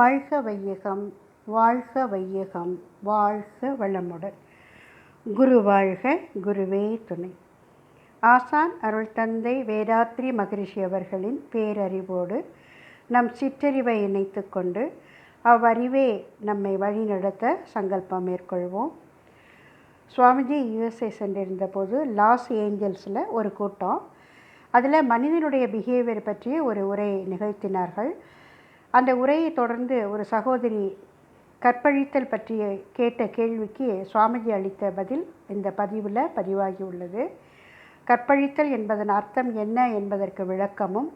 வாழ்க வையகம் வாழ்க வையகம் வாழ்க வளமுடன். குரு வாழ்க குருவே துணை. ஆசான் அருள் தந்தை வேதாத்ரி மகரிஷி அவர்களின் பேரறிவோடு நம் சிற்றறிவை இணைத்து கொண்டு அவ்வறிவே நம்மை வழிநடத்த சங்கல்பம் மேற்கொள்வோம். சுவாமிஜி யுஎஸ்ஏ சென்றிருந்த போது லாஸ் ஏஞ்சல்ஸில் ஒரு கூட்டம். அதில் மனிதனுடைய பிஹேவியர் பற்றிய ஒரு உரை நிகழ்த்தினார்கள். அந்த உரையை தொடர்ந்து ஒரு சகோதரி கற்பழித்தல் பற்றிய கேட்ட கேள்விக்கு சுவாமிஜி அளித்த பதில் இந்த பதிவில் பதிவாகி உள்ளது. கற்பழித்தல் என்பதன் அர்த்தம் என்ன என்பதற்கு விளக்கமும்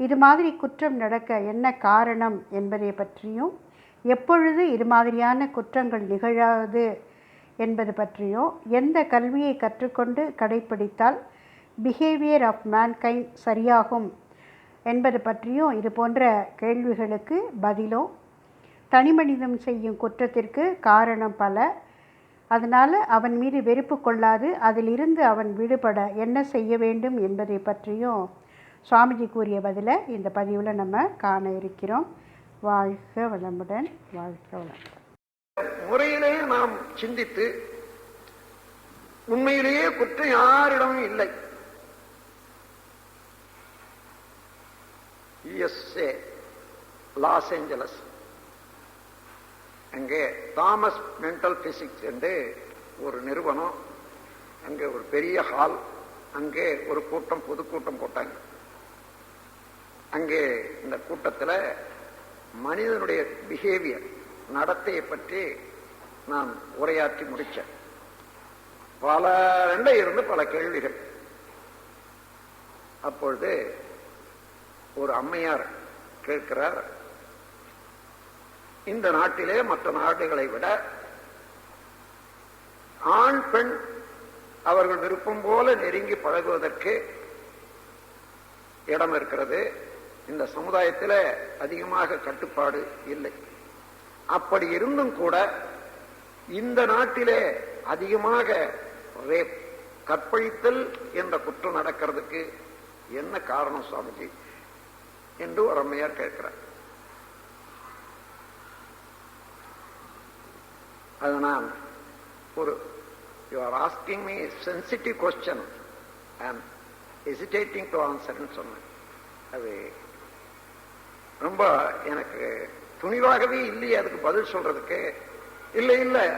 இது மாதிரி குற்றம் நடக்க என்ன காரணம் என்பதை பற்றியும் எப்பொழுது இது மாதிரியான குற்றங்கள் நிகழாது என்பது பற்றியும் எந்த கல்வியை கற்றுக்கொண்டு கடைப்பிடித்தால் பிஹேவியர் ஆஃப் மேன்கைண்ட் சரியாகும் என்பது பற்றியும் இது போன்ற கேள்விகளுக்கு பதிலும் தனிமனிதம் செய்யும் குற்றத்திற்கு காரணம் பல. அதனால் அவன் மீது வெறுப்பு கொள்ளாது அதிலிருந்து அவன் விடுபட என்ன செய்ய வேண்டும் என்பதை பற்றியும் சுவாமிஜி கூறிய பதிலை இந்த பதிவில் நம்ம காண இருக்கிறோம். வாழ்க வளமுடன் வாழ்க வளமுடன். முறையிலே நாம் சிந்தித்து உண்மையிலேயே குற்றம் யாரிடமும் இல்லை. USA Los Angeles. அங்கே தாமஸ் மென்டல் பிசிக்ஸ் என்று ஒரு நிறுவனம் அங்கே ஒரு பெரிய ஹால் அங்கே ஒரு கூட்டம் பொதுக்கூட்டம் போட்டாங்க. அங்கே இந்த கூட்டத்தில் மனிதனுடைய பிஹேவியர் நடத்தையை பற்றி நான் உரையாற்றி முடித்தேன் பல ரெண்ட இருந்து பல கேள்விகள். அப்பொழுது ஒரு அம்மையார் கேட்கிறார் இந்த நாட்டிலே மற்ற நாடுகளை விட ஆண் பெண் அவர்கள் விருப்பம் போல நெருங்கி பழகுவதற்கு இடம் இருக்கிறது. இந்த சமுதாயத்தில் அதிகமாக கட்டுப்பாடு இல்லை. அப்படி இருந்தும் கூட இந்த நாட்டிலே அதிகமாக ரேப் கற்பழித்தல் என்ற குற்றம் நடக்கிறதுக்கு என்ன காரணம் சுவாமிஜி? என்று ஒரு அம்மையார் கேட்கிறார். அதனால் ஒரு you are asking me sensitive question I'm hesitating to ஆன்சர்ன்னு சொன்னேன். அது ரொம்ப எனக்கு துணிவாகவே இல்லையே அதுக்கு பதில் சொல்றதுக்கு. இல்லை இல்லை.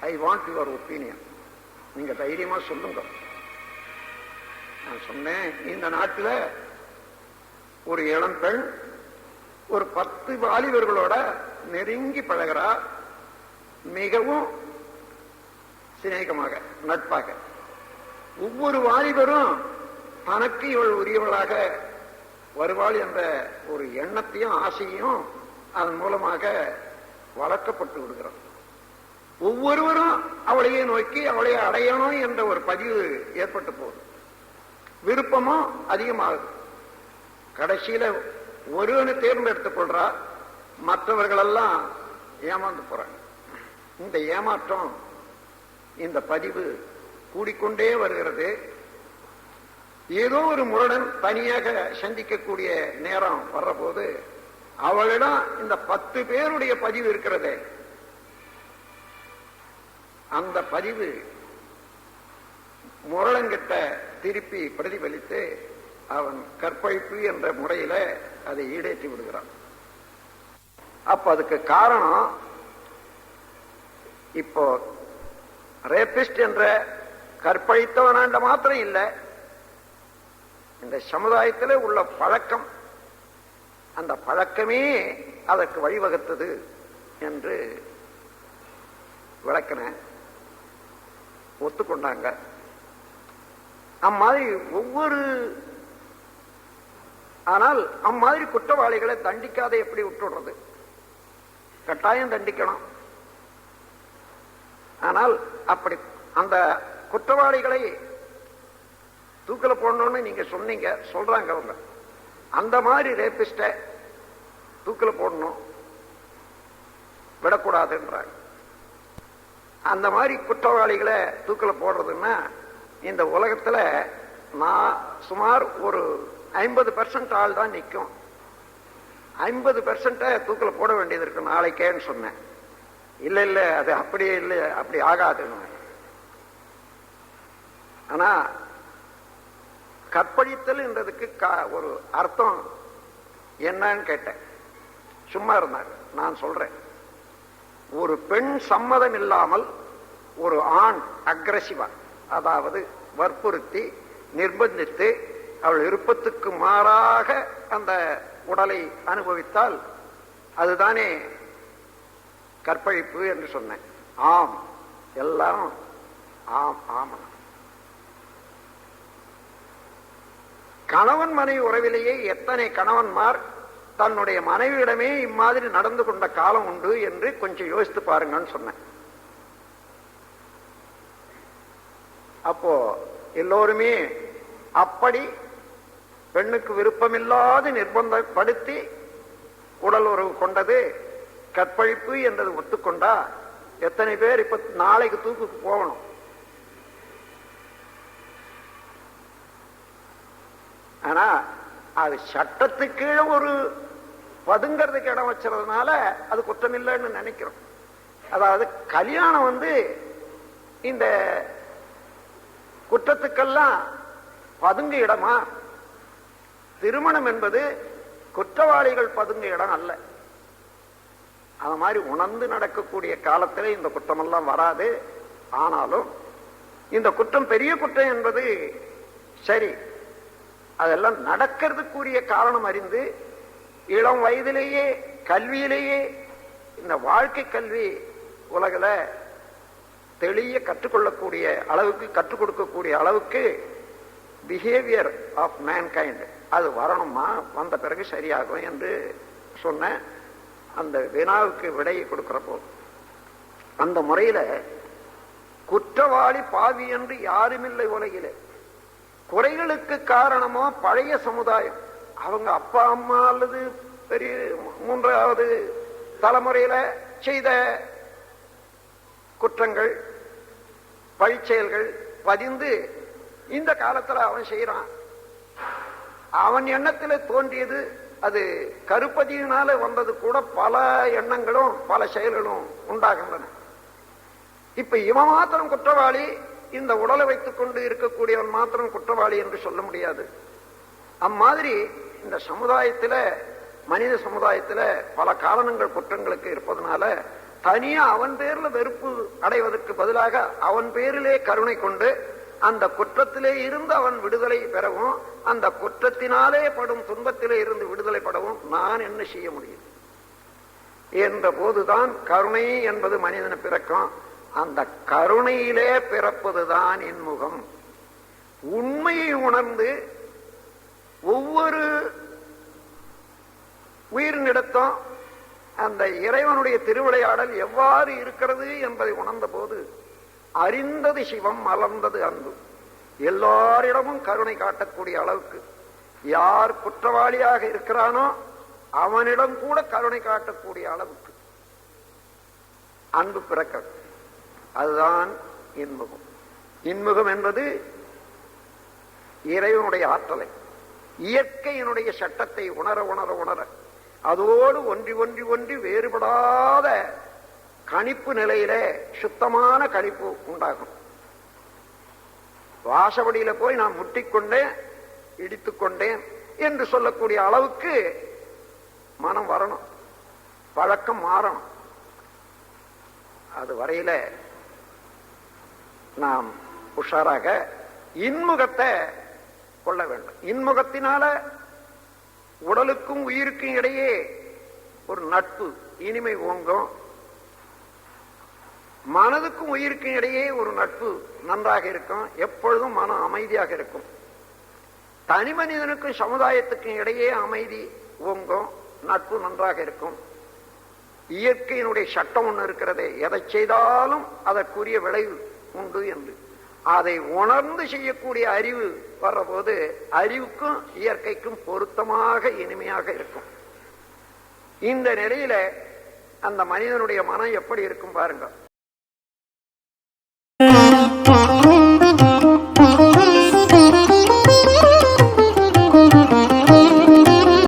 ஐ வாண்ட் யுவர் ஒப்பீனியன் நீங்க தைரியமா சொல்லுங்க. நான் சொன்னேன் இந்த நாட்டில் ஒரு இளம் பெண் ஒரு பத்து வாலிபர்களோட நெருங்கி பழகிறா. மிகவும் சிநேகமாக நட்பாக. ஒவ்வொரு வாலிபரும் தனக்கு இவள் உரியவளாக வருவாள் என்ற ஒரு எண்ணத்தையும் ஆசையும் அதன் மூலமாக வளர்க்கப்பட்டு விடுகிறோம் ஒவ்வொருவரும் அவளையே நோக்கி அவளை அடையணும் என்ற ஒரு பதிவு ஏற்பட்டு போகுது. விருப்பமும் அதிகமாகுது. கடைசியில ஒருவனை தேர்ந்தெடுத்துக் கொள்றா மற்றவர்களெல்லாம் ஏமாந்து போறாங்க. இந்த ஏமாற்றம் இந்த பதிவு கூடிக்கொண்டே வருகிறது. ஏதோ ஒரு முரடன் தனியாக சந்திக்கக்கூடிய நேரம் வர்றபோது அவளிடம் இந்த பத்து பேருடைய பதிவு இருக்கிறதே. அந்த பதிவு முரளங்கிட்ட திருப்பி பிரதிபலித்து அவன் கற்பழிப்பு என்ற முறையில அதை ஈடேற்றி விடுகிறான். அப்ப அதுக்கு காரணம் இப்போ ரேபிஸ்ட் என்ற கற்பழித்தவனாண்ட மாத்திரம் இல்லை. இந்த சமுதாயத்தில் உள்ள பழக்கம் அந்த பழக்கமே அதற்கு வழிவகுத்தது என்று விளக்கின ஒத்துக்கொண்டாங்க. அம்மாதிரி ஒவ்வொரு ஆனால் அம்மாதிரி குற்றவாளிகளை தண்டிக்காத எப்படி விட்டுடுறது கட்டாயம் தண்டிக்கணும். ஆனால் அப்படி அந்த குற்றவாளிகளை தூக்கில போடணும்னு நீங்க சொன்னீங்க சொல்றாங்க அவங்க. அந்த மாதிரி ரேபிஸ்ட தூக்கல போடணும். விடக்கூடாதுன்றாங்க. அந்த மாதிரி குற்றவாளிகளை தூக்கல போடுறதுன்னா இந்த உலகத்துல நான் சுமார் ஒரு ஐம்பது பர்சன்ட் ஆள் தான் நிற்கும் ஐம்பது பர்சன்ட்டை தூக்கில் போட வேண்டியது இருக்கு. நாளைக்கேன்னு சொன்னேன். இல்லை இல்லை அது அப்படியே இல்லை அப்படி ஆகாதுன்னு. ஆனா கற்பழித்தல் என்றதுக்கு கா- ஒரு அர்த்தம் என்னன்னு கேட்டேன். சும்மா இருந்தாங்க நான் சொல்றேன். ஒரு பெண் சம்மதம் இல்லாமல் ஒரு ஆண் அக்ரஸிவா அதாவது வற்புறுத்தி நிர்பந்தித்து அவள் விருப்பத்துக்கு மாறாக அந்த உடலை அனுபவித்தால் அதுதானே கற்பழிப்பு என்று சொன்னேன். ஆம் எல்லாம் ஆம் ஆமா. கணவன் மனைவி உறவிலேயே எத்தனை கணவன்மார் தன்னுடைய மனைவியிடமே இம்மாதிரி நடந்து கொண்ட காலம் உண்டு என்று கொஞ்சம் யோசித்து பாருங்கன்னு சொன்னேன். அப்போ எல்லோருமே அப்படி பெண்ணுக்கு விருப்பமில்லாது நிர்பந்தப்படுத்தி உடல் உறவு கொண்டது கற்பழிப்பு என்றது ஒத்துக்கொண்டா எத்தனை பேர் இப்ப நாளைக்கு தூக்குக்கு போகணும்? ஆனா அது சட்டத்துக்கு கீழே ஒரு பதுங்கிறதுக்கு இடம் வச்சுறதுனால அது குற்றம் இல்லைன்னு நினைக்கிறோம். அதாவது கல்யாணம் வந்து இந்த குற்றத்துக்கெல்லாம் பதுங்கு இடமா? திருமணம் என்பது குற்றவாளிகள் பதுங்க இடம் அல்ல. அது மாதிரி உணர்ந்து நடக்கக்கூடிய காலத்தில் இந்த குற்றமெல்லாம் வராது. ஆனாலும் இந்த குற்றம் பெரிய குற்றம் என்பது சரி. அதெல்லாம் நடக்கிறதுக்குரிய காரணம் அறிந்து இளம் வயதிலேயே கல்வியிலேயே இந்த வாழ்க்கை கல்வி உலகில் தெளிய கற்றுக்கொள்ளக்கூடிய அளவுக்கு கற்றுக் கொடுக்கக்கூடிய அளவுக்கு பிஹேவியர் ஆஃப் மேன்கைண்ட் அது வரணுமா? வந்த பிறகு சரியாகும் என்று சொன்ன அந்த வினாவுக்கு விடையை கொடுக்கிறப்போ அந்த முறையில குற்றவாளி பாவி என்று யாருமில்லை உலகிலே. குறைகளுக்கு காரணமோ பழைய சமுதாயம். அவங்க அப்பா அம்மா அல்லது பெரிய மூன்றாவது தலைமுறையில செய்த குற்றங்கள் பழிச்செயல்கள் பதிந்து இந்த காலத்துல அவன் செய்யறான் அவன் எண்ணத்துல தோன்றியது அது கருப்பதியினால வந்தது கூட பல எண்ணங்களும் பல செயல்களும் உண்டாகின்றன. இப்ப இவன் மாத்திரம் குற்றவாளி இந்த உடலை வைத்துக் கொண்டு இருக்கக்கூடியவன் மாத்திரம் குற்றவாளி என்று சொல்ல முடியாது. அம்மாதிரி இந்த சமுதாயத்துல மனித சமுதாயத்துல பல காரணங்கள் குற்றங்களுக்கு இருப்பதனால தனியா அவன் பேர்ல வெறுப்பு அடைவதற்கு பதிலாக அவன் பேரிலே கருணை கொண்டு அந்த குற்றத்திலே இருந்து அவன் விடுதலை பெறவும் அந்த குற்றத்தினாலே படும் துன்பத்திலே இருந்து விடுதலை படவும் நான் என்ன செய்ய முடியும்? என்ற போதுதான் கருணை என்பது மனிதனை பிறக்கும். அந்த கருணையிலே பிறப்பதுதான் இன்முகம் உண்மையை உணர்ந்து ஒவ்வொரு உயிரினிடத்தும் அந்த இறைவனுடைய திருவிளையாடல் எவ்வாறு இருக்கிறது என்பதை உணர்ந்த போது அறிந்தது சிவம் மலர்ந்தது அன்பு. எல்லாரிடமும் கருணை காட்டக்கூடிய அளவுக்கு யார் குற்றவாளியாக இருக்கிறானோ அவனிடம் கூட கருணை காட்டக்கூடிய அளவுக்கு அன்பு பிறக்க அதுதான் இன்முகம். இன்முகம் என்பது இறைவனுடைய ஆற்றலை இயற்கையினுடைய சட்டத்தை உணர உணர உணர அதோடு ஒன்றி ஒன்றி ஒன்றி வேறுபடாத கணிப்பு நிலையில சுத்தமான கணிப்பு உண்டாகும். வாசவடியில போய் நான் முட்டிக்கொண்டேன் இடித்துக்கொண்டேன் என்று சொல்லக்கூடிய அளவுக்கு மனம் வரணும் பழக்கம் மாறணும். அது வரையில நாம் உஷாராக இன்முகத்தை கொள்ள வேண்டும். இன்முகத்தினால உடலுக்கும் உயிருக்கும் இடையே ஒரு நட்பு இனிமை ஓங்கும். மனதுக்கும் உயிருக்கும் இடையே ஒரு நட்பு நன்றாக இருக்கும். எப்பொழுதும் மனம் அமைதியாக இருக்கும். தனி மனிதனுக்கும் சமுதாயத்துக்கும் இடையே அமைதி ஓங்கும் நட்பு நன்றாக இருக்கும். இயற்கையினுடைய சட்டம் ஒன்று இருக்கிறது. எதை செய்தாலும் அதற்குரிய விளைவு உண்டு என்று. அதை உணர்ந்து செய்யக்கூடிய அறிவு வர்றபோது அறிவுக்கும் இயற்கைக்கும் பொருத்தமாக இனிமையாக இருக்கும். இந்த நிலையில அந்த மனிதனுடைய மனம் எப்படி இருக்கும் பாருங்க.